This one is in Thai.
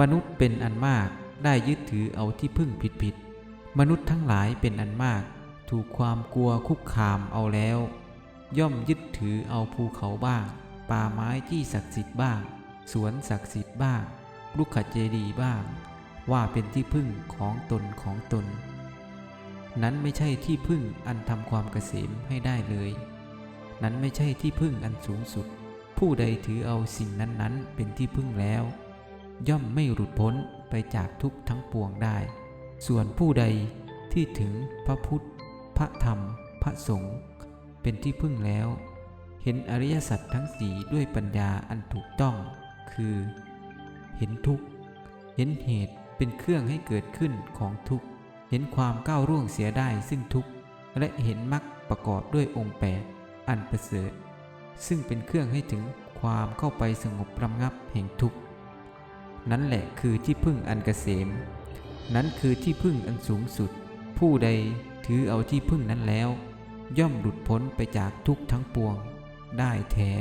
มนุษย์เป็นอันมากได้ยึดถือเอาที่พึ่งผิดผิดๆมนุษย์ทั้งหลายเป็นอันมาก ถูกความกลัวคุกคามเอาแล้ว ย่อมยึดถือเอาภูเขาบ้าง ป่าไม้ที่ศักดิ์สิทธิ์บ้าง สวนศักดิ์สิทธิ์บ้าง ลูกขเจดีย์บ้าง ว่าเป็นที่พึ่งของตนของตน นั้นไม่ใช่ที่พึ่งอันทำความเกษมให้ได้เลย นั้นไม่ใช่ที่พึ่งอันสูงสุด ผู้ใดถือเอาสิ่งนั้นๆ เป็นที่พึ่งแล้ว ย่อมไม่หลุดพ้นไปจากทุกข์ทั้งปวงได้ ส่วนผู้ใดที่ถึงพระพุทธ พระธรรม พระสงฆ์เป็นที่พึ่งแล้ว เห็นอริยสัจทั้งสี่ด้วยปัญญาอันถูกต้อง คือ เห็นทุกข์ เห็นเหตุเป็นเครื่องให้เกิดขึ้นของทุกข์ เห็นความก้าวร่วงเสียได้ซึ่งทุกข์ และเห็นมรรคประกอบด้วยองค์แปดอันประเสริฐ ซึ่งเป็นเครื่องให้ถึงความเข้าไปสงบระงับแห่งทุกข์ นั่นแหละคือที่พึ่งอันเกษม นั้นคือที่พึ่งอันสูงสุด ผู้ใดถือเอาที่พึ่งนั้นแล้ว ย่อมหลุดพ้นไปจากทุกทั้งปวง ได้แท้